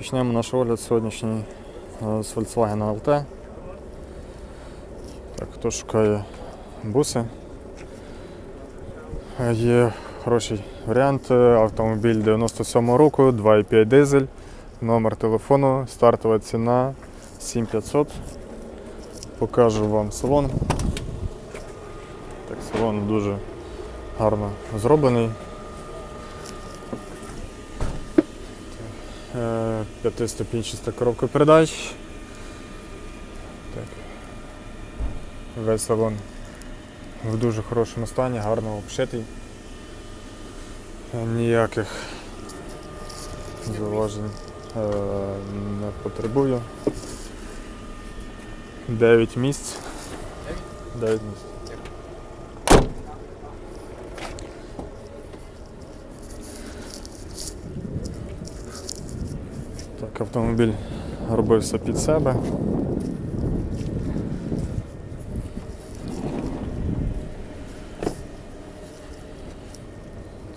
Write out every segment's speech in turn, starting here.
Почнемо наш огляд сьогоднішній е, з Volkswagen LT. Так, хто шукає буси? Е, Є хороший варіант. е, Автомобіль 97 року, 2,5 дизель, номер телефону, стартова ціна 7500. Покажу вам салон. Так, салон дуже гарно зроблений. Е, П'ятиступінчаста коробка передач. Так. Весь салон в дуже хорошому стані, гарно обшитий. Ніяких зауважень е, не потребую. 9 місць. 9 місць. Автомобіль робився під себе.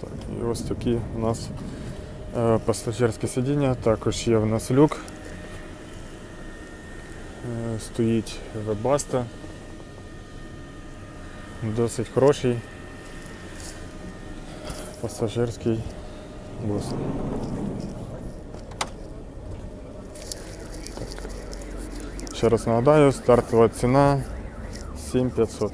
Так, і ось такі у нас е, пасажирське сидіння, також є в нас люк. Е, стоїть вебаста. Досить хороший пасажирський бус. Ще раз нагадаю, стартова ціна 7500.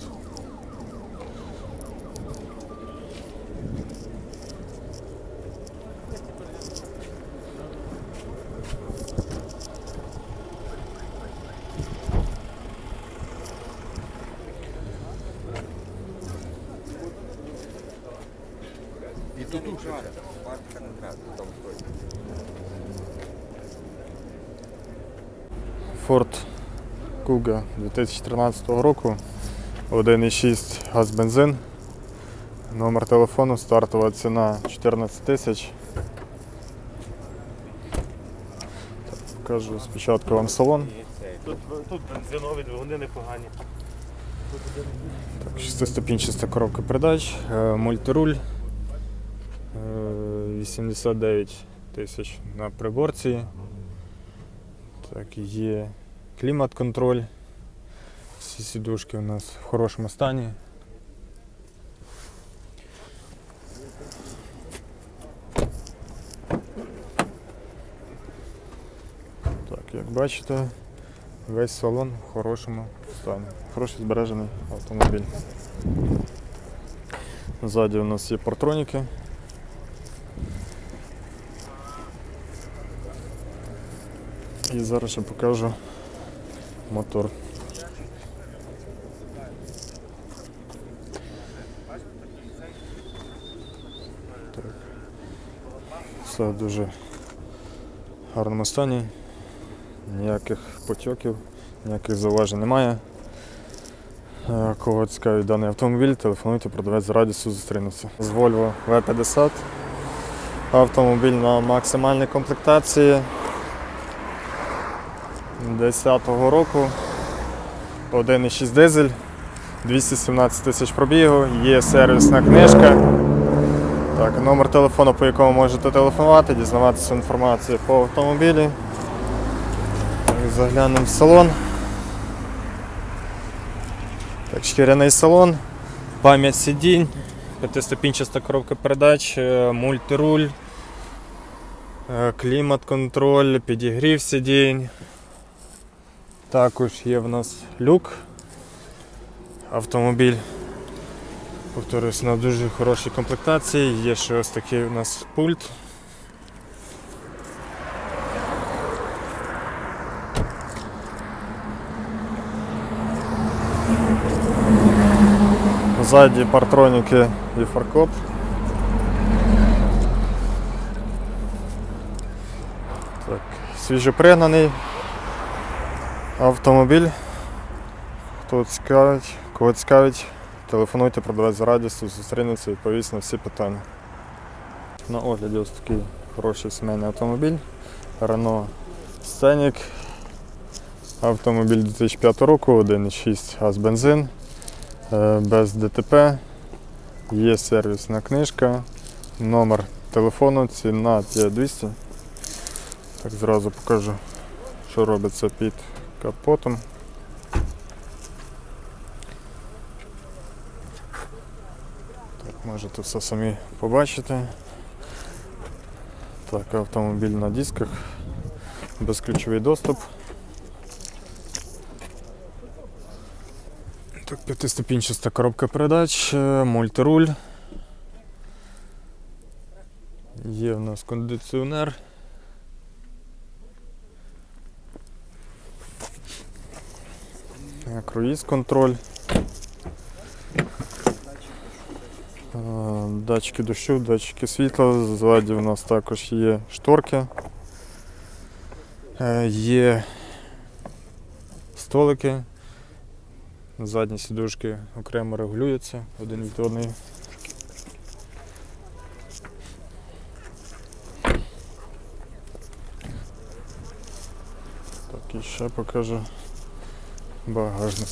І тут уже парка не треба, там стоїть. Ford Kuga 2013 року, 1,6 газ бензин. Номер телефону, стартова ціна 14 тисяч. Покажу спочатку вам салон. Тут, тут бензинові двигуни непогані. Так, Шестиступінчаста коробка передач, е, мультируль, е, 89 тисяч на приборці. Так, є клімат-контроль. Всі сідушки у нас в хорошому стані. Так, як бачите, весь салон в хорошому стані. Хороший збережений автомобіль. Ззаді у нас є партроніки. І зараз ще покажу мотор. Так. Все в дуже гарному стані. Ніяких потьоків, ніяких зауважень немає. Е, Кого цікавить даний автомобіль, телефонуйте, продавець з радістю зустрінеться. З Volvo V50. Автомобіль на максимальній комплектації 10-го року. 1,6 дизель, 217 тисяч пробігу, є сервісна книжка. Так, номер телефону, по якому можете телефонувати, дізнаватися інформацію по автомобілі. Так, Заглянемо в салон. Так, шкіряний салон, пам'ять сидінь, п'ятиступінчаста коробка передач, е, мультируль, е, клімат-контроль, підігрів сидінь. Також є в нас люк. Автомобіль, повторюсь, на дуже хорошій комплектації. Є ще ось такий у нас пульт. Ззаді партроніки і фаркоп. Так, свіжопригнаний автомобіль. Хто цікавить, кого цікавить, телефонуйте, продавець за радістю, зустрінеться, відповість на всі питання. На огляді ось такий хороший сімейний автомобіль. Renault Scenic. Автомобіль 2005 року, 1,6 газ бензин. Е, без ДТП, є сервісна книжка, номер телефону, ціна 5200. Так, зразу покажу, що робиться під капотом. Так, можете все самі побачити. Так, автомобіль на дисках, безключовий доступ. Так, п'ятиступінчаста коробка передач, е, мультируль. Є в нас кондиціонер. Круїз контроль. Е, Датчики дощу, датчики світла. Ззаді у нас також є шторки. Е, Є столики. Задні сідушки окремо регулюються один від одної. Так, і ще покажу багажник.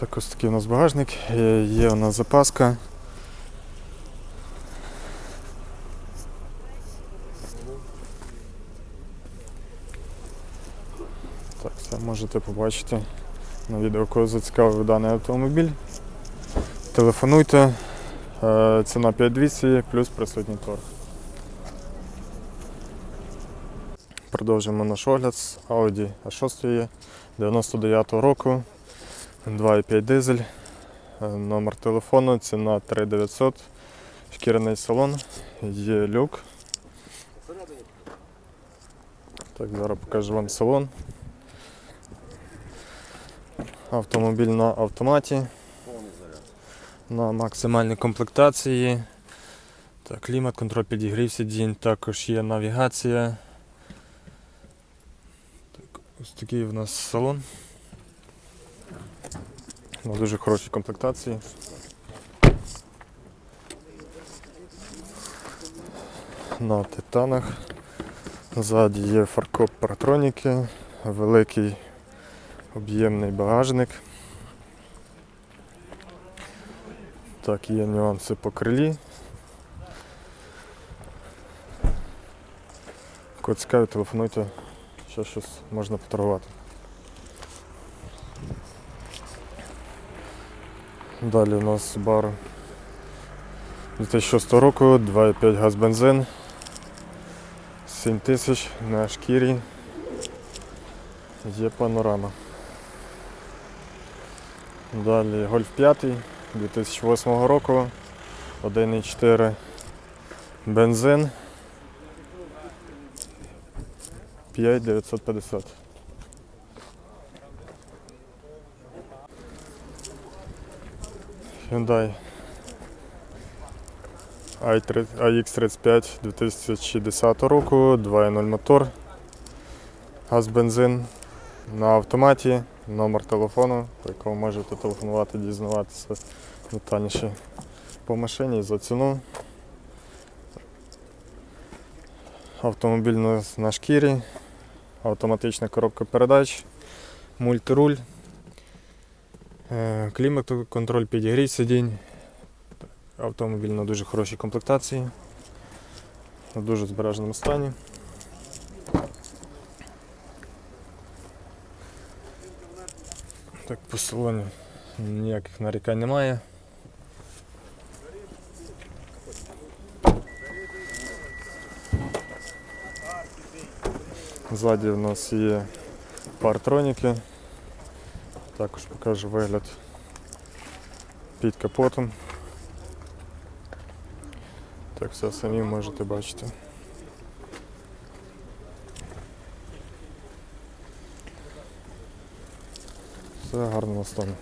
Так, ось такий у нас багажник. Є, у нас запаска. Так, це можете побачити на відео, кого зацікавив даний автомобіль. Телефонуйте. Е, Ціна 5200 плюс присутній торг. Продовжуємо наш огляд з Audi A6 99 року. 2,5 дизель. Е, Номер телефону, ціна 3900. Шкіряний салон, є люк. Так, зараз покажу вам салон. Автомобіль на автоматі. На максимальній комплектації. Так, клімат, контроль підігрів сидінь, також є навігація. Такий в нас салон. На дуже хорошій комплектації. На титанах. Ззаді є фаркоп паратроніки, великий об'ємний багажник. Так, є нюанси по крилі. Кого телефонуйте, ще щось можна поторгувати. Далі у нас бар 2006 року, 2,5 газ бензин, 7 тисяч на шкірі. Є панорама. Далі Гольф 5 2008 року, 1,4 бензин, 5950. Hyundai i3 AX35 2010 року, 2.0 мотор, газ бензин на автоматі, номер телефону, по якому можете телефонувати, дізнаватися детальніше по машині за ціну. Автомобіль на шкірі, автоматична коробка передач, мультируль. Е, Клімат, контроль підігрій сидінь. Автомобіль на дуже хорошій комплектації, в дуже збереженому стані. Так, по ніяких нарікань немає. Ззаді у нас є партроніки. Також покажу вигляд під капотом. Так, все самі можете бачити. Все гарно на.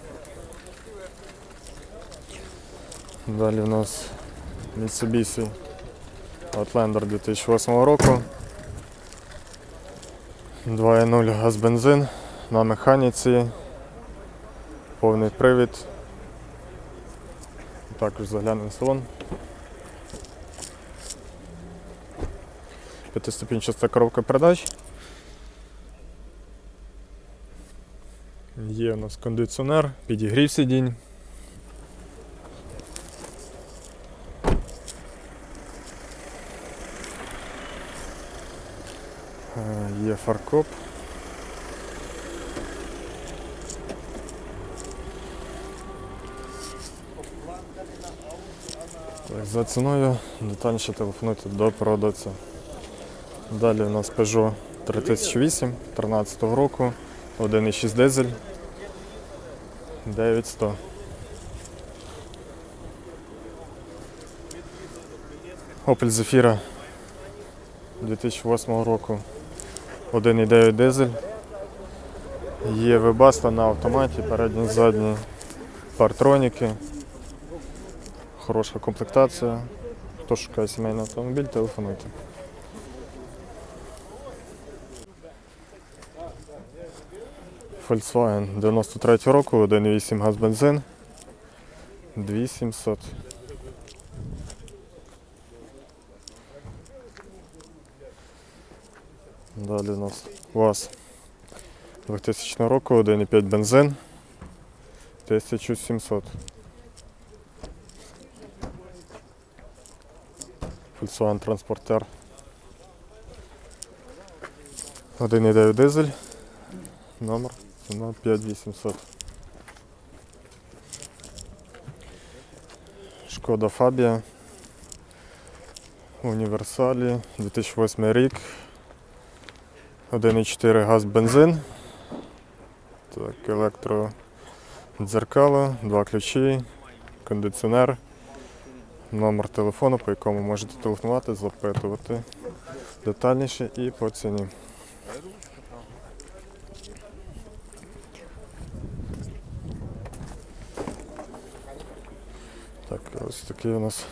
Далі у нас Mitsubishi Outlander 2008 року. 2.0 газ бензин на механіці, повний привід. Також заглянемо в салон. П'ятиступінчаста коробка передач. Є у нас кондиціонер, підігрів сидінь. Є фаркоп. Так, за ціною детальніше телефонуйте до продавця. Далі у нас Peugeot 3008 13 року, 1,6 дизель, 9100. Opel Zafira 2008 року, 1,9 дизель. Є вебаста на автоматі, передні, задні партроніки. Хороша комплектація. Хто шукає сімейний автомобіль, телефонуйте. Volkswagen 93 року, 1,8 газ бензин. 2700. Далі у нас УАЗ 2000 року, 1,5 бензин. 1700. Volkswagen Transporter. 1,9 дизель. Номер ціна 5800. Шкода Фабія. Універсалі 2008 рік. 1,4 газ бензин. Так, електро дзеркало, два ключі, кондиціонер, номер телефону, по якому можете телефонувати, запитувати детальніше і по ціні. Так, ось такий у нас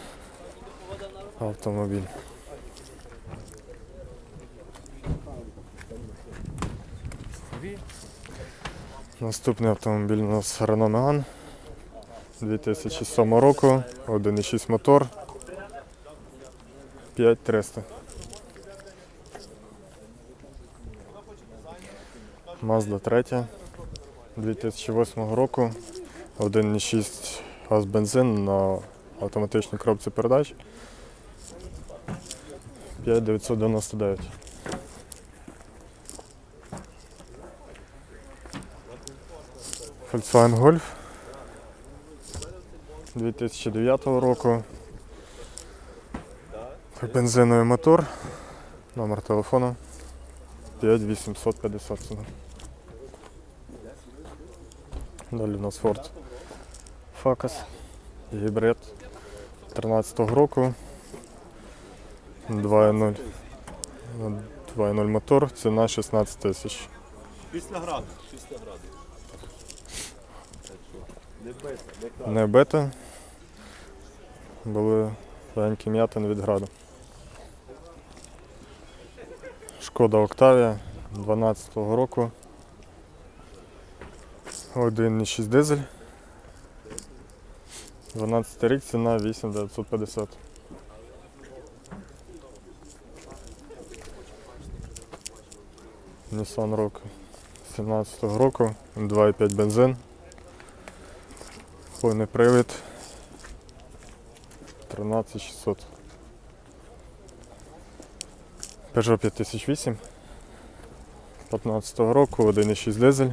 автомобіль. Наступний автомобіль у нас Renault Megane 2007 року, 1,6 мотор, 5300. Mazda 3 2008 року, 1,6 газ бензин на автоматичній коробці передач 5999. Volkswagen Golf 2009 року. Бензиновий мотор. Номер телефону 5850. Далі у нас Ford Focus. Гібрид 13 року. 2.0. 2.0 мотор, ціна 16 тисяч. Після граду. Не бити. Були легенькі м'ятини від граду. Шкода Октавія 12 року. 1,6 дизель. 12 рік ціна 8950. Nissan Rogue 17 року, 2,5 бензин. Повний привід 13600. Peugeot 5008 15 року, 1,6 дизель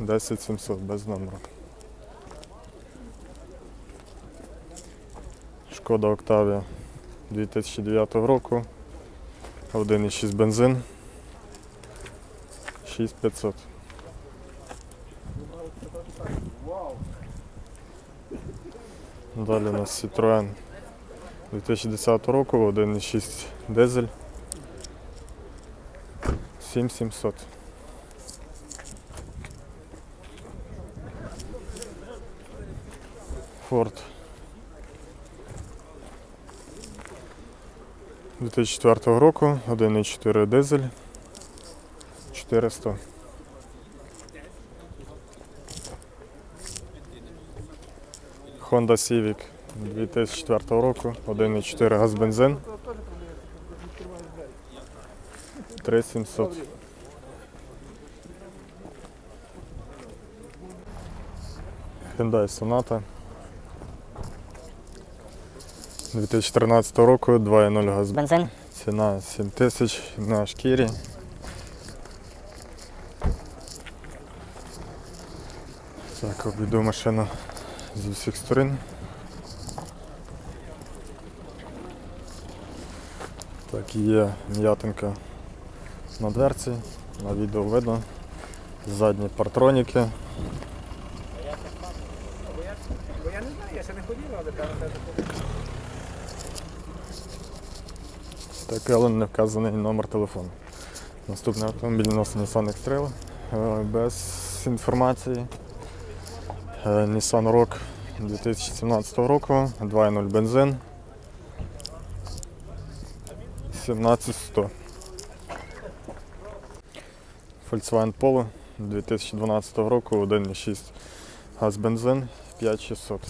10700 без номеру. Шкода Октавія 2009 року, 1,6 бензин 6500. Далі у нас Citroen 2010 року, 1,6 дизель 7700. Ford 2004 року, 1,4 дизель 400. Honda Civic 2004 року, 1,4 газ бензин. 3700. Hyundai Sonata 2013 року, 2,0 газ бензин Ціна 7 тисяч на шкірі. Так, обійду машину з усіх сторін. Так, є м'ятинка на дверці, на відео видно. Задні партроніки. Бо я не знаю, я ще не ходив, але там Так, але не вказаний номер телефону. Наступний автомобіль у нас Nissan X-Trail е, без інформації. Е, Nissan Rogue 2017 року, 2.0 бензин. 17100. Volkswagen Polo 2012 року, 1.6 газ бензин 5600.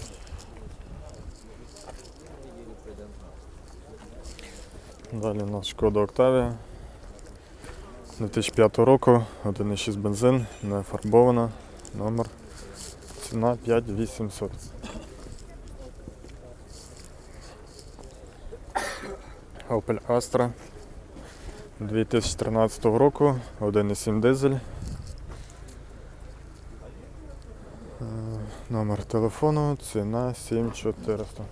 Далі у нас шкода Octavia 2005 року, 1.6 бензин, не фарбована, номер, ціна 5800. Opel Astra 2013 року, 1.7 дизель. Е, Номер телефону, ціна 7400.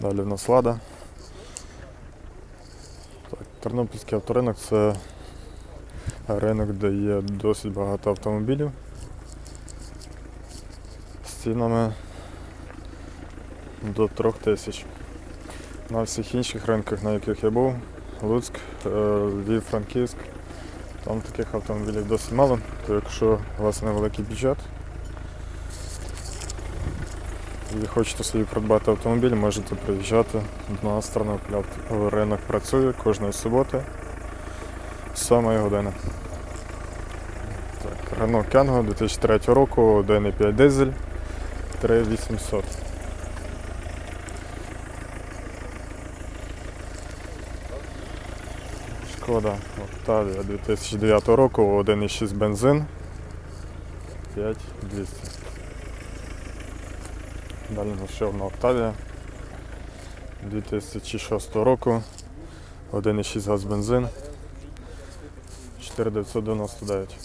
Далі в нас лада. Так, Тернопільський авторинок це ринок, де є досить багато автомобілів з цінами до 3 тисяч. На всіх інших ринках, на яких я був, Луцьк, е, Львів, Франківськ, там таких автомобілів досить мало, то якщо у вас невеликий бюджет, і хочете собі придбати автомобіль, можете приїжджати до нас Тернопіль. Ринок працює кожної суботи 7 години. Так, Renault Kangoo 2003 року, 1,5 дизель, 3800. Шкода Octavia 2009 року, 1,6 бензин, 5200. Далі ще одна Octavia 2006 року, 1,6 газ бензин, 4999.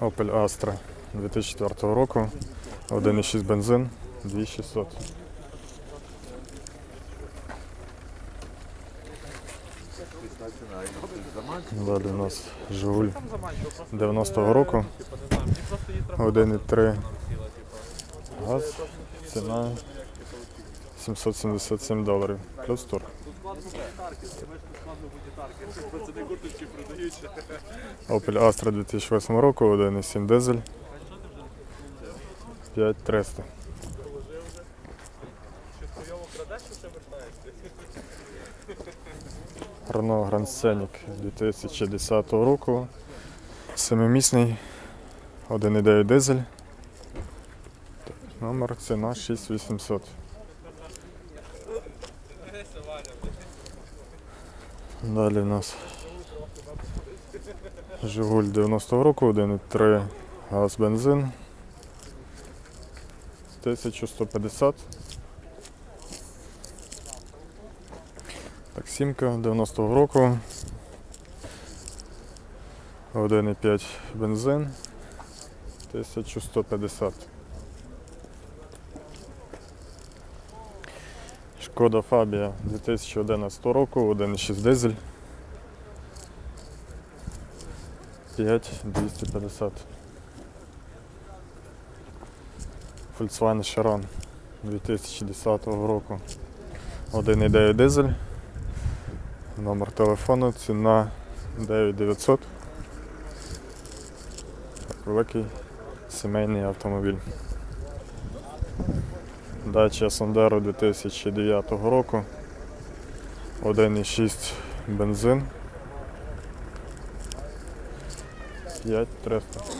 Opel Astra 2004 року, 1,6 бензин, 2600. Далі у нас Жигуль 90-го року. 1,3 газ. Ціна 777 доларів. Плюс тур. Opel Astra 2008 року, 1,7 дизель. 5300. Renault Grand Scenic 2010 року. Семимісний 1,9 дизель. Номер ціна 6800. Далі у нас Жигуль 90 року, 1,3 газ бензин. 1150. Так, сімка 90-го року. 1,5 бензин. 1150. Шкода Фабія 2011 року, 1,6 дизель. 5250. Volkswagen Charon 2010 року. 1,9 дизель. Номер телефону, ціна 9900. Так, великий сімейний автомобіль. Дача Сандеро 2009 року. 1,6 бензин. 5300.